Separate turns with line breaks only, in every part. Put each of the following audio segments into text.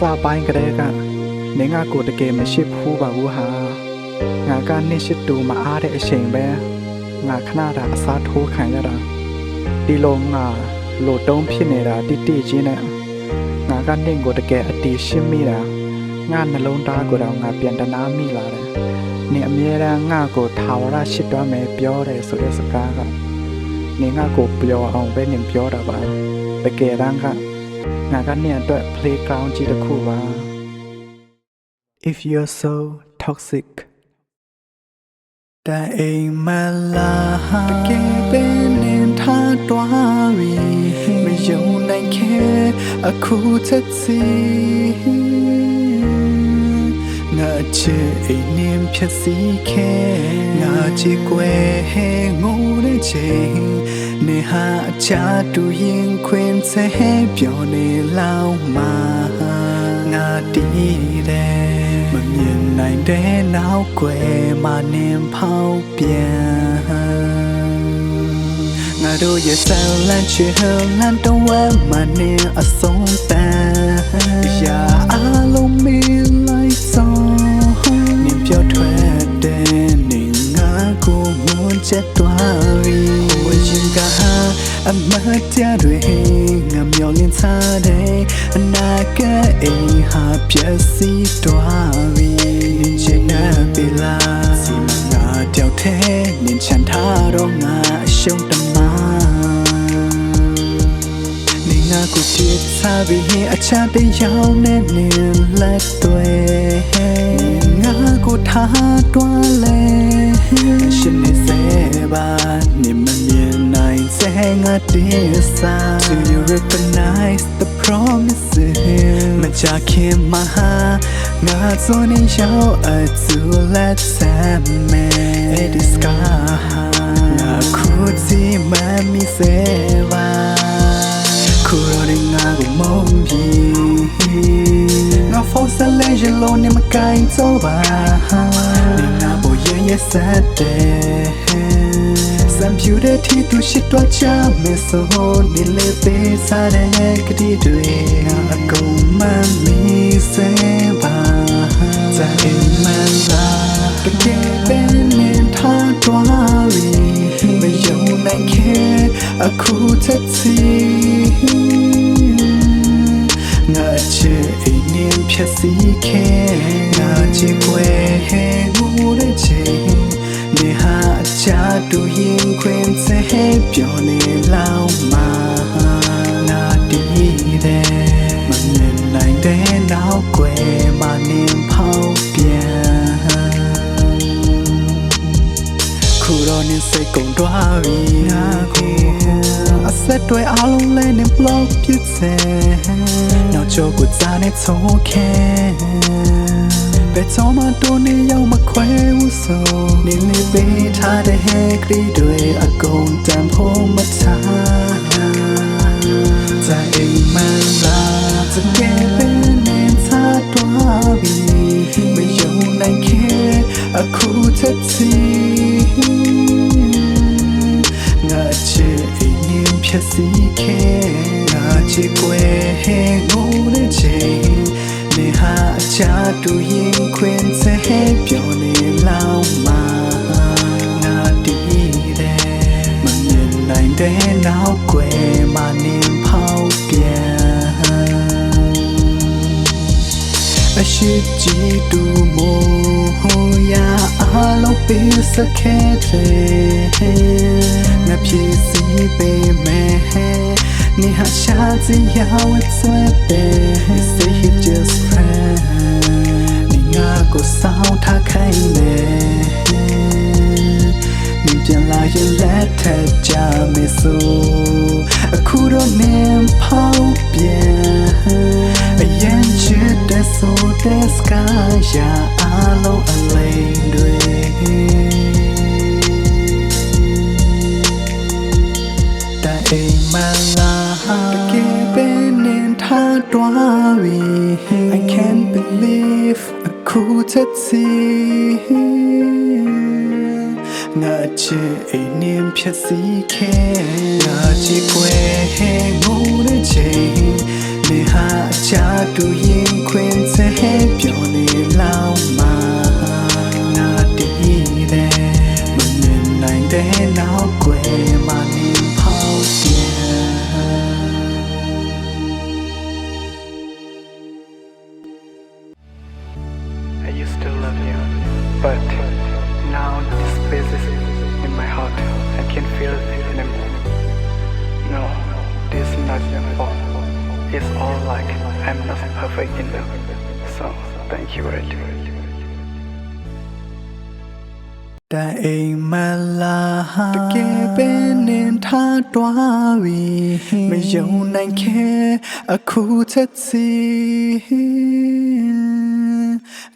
စားပိုင်းကလေးကနေငါကိုတကယ်မရှိဘူးပါဘူးဟာငါကနှစ်ရှိတူမအားတဲ့အချိန်ပဲငါခဏတာအစားထိုးခံရတာဒီလိုငါလိုတုံးဖြစ်နေတာတိတိချင်းနဲ့ငါကနေကိုတကယ်အတီးရှင်းမိတာငါနှလုံးသားကိုတော့ငါပြန်တနာမိလာတယ်နေအမြဲတမ်းငါကိုထာဝရရှိတော်မယ်ပြောတယ်ဆိုတဲ့စကားကနေငါကိုပြောအောင်ပဲနေပြောတာပါတကယ်တမ်းက ငါကနေအတွက် playground ကြီးတစ်ခုပါ If you're so toxic တိုင်အိမ်မလာတကယ်ပင်နေထားတော်ရီမယုံနိုင်ခဲ့အခုချက်စီငါချေအိမ်နေဖြစ်စီခဲ့ငါချေကွယ်ငိုတဲ့ချိန် နေဟာအချာတူရင်ခွင်ဆဲပြောနေလောက်မှာငါတည်တယ်မမြင်နိုင်တဲ့နောက်ွယ်မနှင်ဖောက်ပြန်ငါတို့ရဲ့ဆန်လန့်ချေဟလန်တော့ဝဲမနှင်အဆုံးပန်းတရားအလုံးမင်းလိုက်ဆုံးနင်ပြောထွက်တဲ့နေငါကိုမွန်ချက်သွားပြီ ဝရင်ကဟာအမတ်တတွေငါမျောလင်းထားတဲ့အနာကအိမ်ဟာပြည့်စည်သွားပြီနင်ချင်တဲ့ပေလာစီမငါတယောက်တည်းနင်ချန်ထားတော့ငါအရှုံးတမနေငါကိုပြစ်စားပြီးအချတရောင်းနဲ့နေလက်တွေငါကိုထားတွားလဲရှင်နေစေ ပါနေမမြင်နိုင်စေငါတင်းစား Do you recognize the promises မကြခင်မဟာငါစုံနေရောက်အတူလက်ဆမ်းမယ် It is sky ငါခုစီမမီစေပါခုရောနေငါကိုမုန်းပြီးငါဖုန်းဆက်လဲရလို့နေမကိုင်းတော့ပါနေငါဘောရင်ရဆက်တ ယ်စံပြူတဲ့ထီသူရှိတော့ချမယ်ဆိုနေလေပေးစားတဲ့ကတိတွေငါအကုန်မမီစေပါဇာအိမ်မလာတကယ်ပဲနေထားတော့ပြီမယုံနိုင်ခဲ့အခုချက်စီငါချစ်အိမ်နင်းဖြက်စီခဲငါချစ်ွယ်ဟဲငိုတဲ့ချိန်နေဟာအ ချာတူရင်ခွင်စဲပြောနေလောက်မှာငါတည်တယ်မမြင်နိုင်တဲ့နောက်ွယ်မနှင်ဖောက်ပြန်ခုတော့နေစိတ်ကုန်သွားပြီငါကိုအဆက်တွေအလုံးလဲနေ block ပြစ်စေနောက်ချိုးကိုစားနေဆုံးခဲ ဘယ်တော့မှတော့နေရောက်မခွဲဘူးဆိုနေလေးပေးထားတဲ့ဟဲကလေးတွေအကုန်တန်ဖို့မထား在အိမ်မလာစကဲပဲနေသားတော့ပြီမယုံနိုင်ခဲ့အခုချက်စီငါချစ်အိမ်နင်းဖြက်စီ ခဲငါချစ်ွယ်ဟဲငိုတဲ့ချိန်နေဟာအချာတူရင်ခွင်စဲပြောနေလောက်မှာငါတည်တယ်မမြင်နိုင်တဲ့နောက်ွယ်မနေဖောက်ပြန်အရှိကြည်တူမို့ဟိုရာအလုံးပေးစခဲတဲ့ငါဖြစ်စီပေးမယ် နေဟာရှာစီရောက်ဆွဲတဲ့ say he just friend နေငါကိုစောင်းထားခိုင်းတယ်မြင်ပြန်လာရင်လက်ထက်ကြမယ်ဆိုအခုတော့နင်းဖောက်ပြန်အရင်ချစ်တဲ့ဆိုတဲ့ sky ရာ ခုချက်စီငါချစ်အိမ်နင်းဖြက်စီခဲငါချစ်ွယ်ဟဲငိုတဲ့ချိန်နေဟာအချချာတူရင်ခွင်စဲ spaces in my heart. I can't feel it anymore. No, this is not your fault. It's all like I'm not perfect enough. So thank you very much. In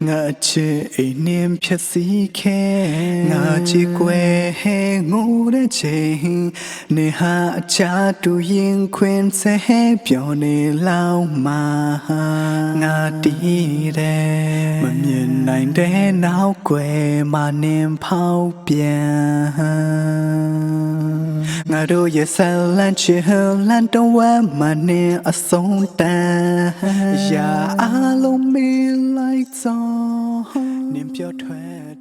ငါချစ်အိမ်နှင်းဖြက်စီးခဲငါချစ်ကွယ်ဟဲငိုတဲ့ချိန်နေဟာအချာတူရင်ခွင်ဆဲပြောနေလောင်းမှာငါတည်တယ်မမြင်နိုင်တဲ့နောက်ွယ်မှာနင်ဖောက်ပြန် ငါတို့ရဲ့ဆယ်လန့်ချစ်လန့်တော့ဝမ်းမနေအဆုံးတန်ရာအလုံးမီလိုက်သောနင်ပြောထွက်တယ်